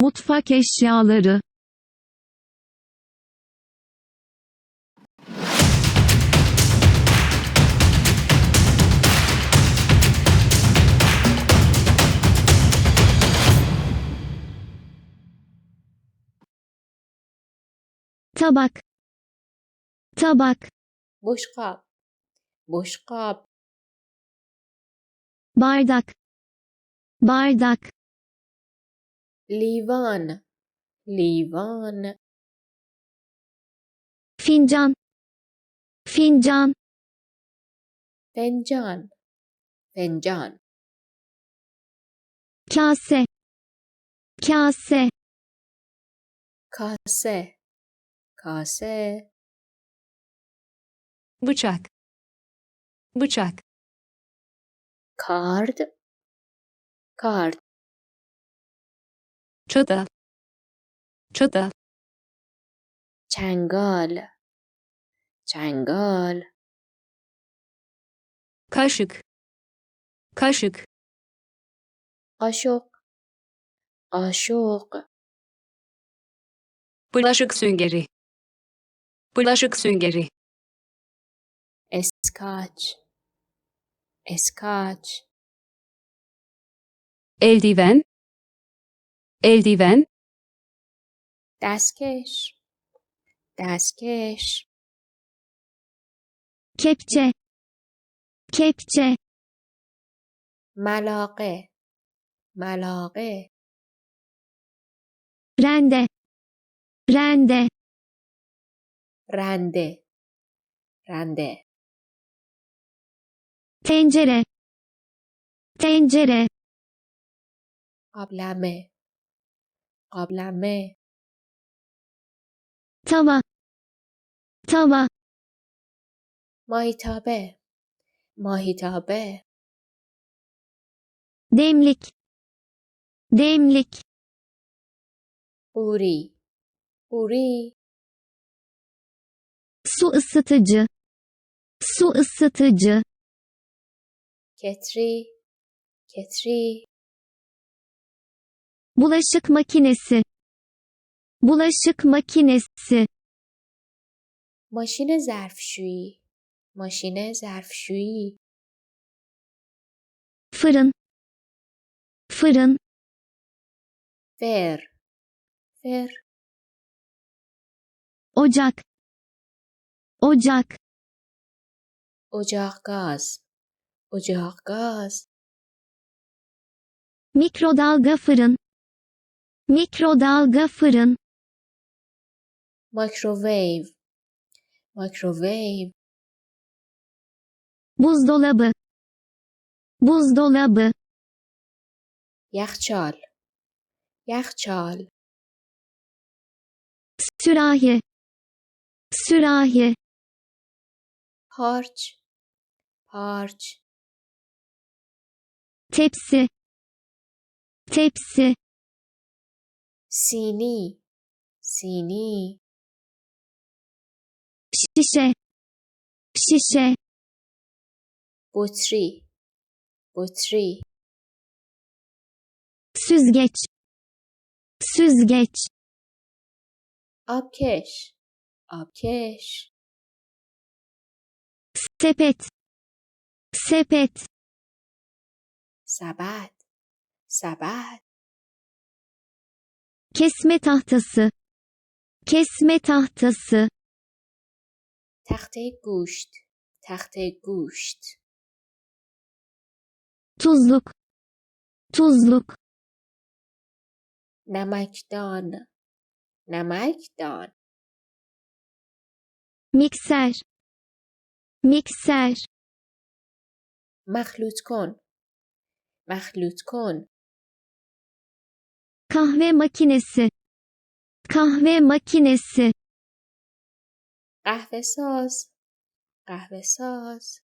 Mutfak eşyaları. Tabak. Tabak. Boşqab. Boşqab. Bardak. Bardak. Livan. Livan. Fincan. Fincan. Fencan. Fencan. Kase. Kase. Kase. Kase. Bıçak. Bıçak. Kard. Kard. çatal çatal چنگال. چنگال. kaşık kaşık قاشق. قاشق. bulaşık süngeri bulaşık süngeri اسکاچ. اسکاچ. eldiven Eldiven. دستکش دستکش کپچه کپچه ملاقه ملاقه رنده رنده رنده رنده پنجره پنجره قابلمه قابلمه. Tava. Tava. ماهیتابه. ماهیتابه. Demlik. Demlik. قوری. قوری. Su ısıtıcı. Su ısıtıcı. کتری. کتری. Bulaşık makinesi. Bulaşık makinesi. ماشین ظرفشویی. ماشین ظرفشویی. Fırın. Fırın. فر. فر. Ocak. Ocak. اجاق گاز. اجاق گاز. Mikrodalga fırın. Mikrodalga fırın. مایکروویو. مایکروویو. Buzdolabı. Buzdolabı. یخچال. یخچال. Sürahi. Sürahi. پارچ. پارچ. Tepsi. Tepsi. سینی. سینی. Şişe. Şişe. بطری. بطری. Süzgeç. Süzgeç. آبکش. آبکش. Sepet. Sepet. سبد. سبد. Kesme tahtası. Kesme tahtası. تخته گوشت. تخته گوشت. Tuzluk. Tuzluk. نمکدان. نمکدان. Mikser. Mikser. مخلوط کن. مخلوط کن. Kahve makinesi. Kahve makinesi. قهوه ساز. قهوه ساز.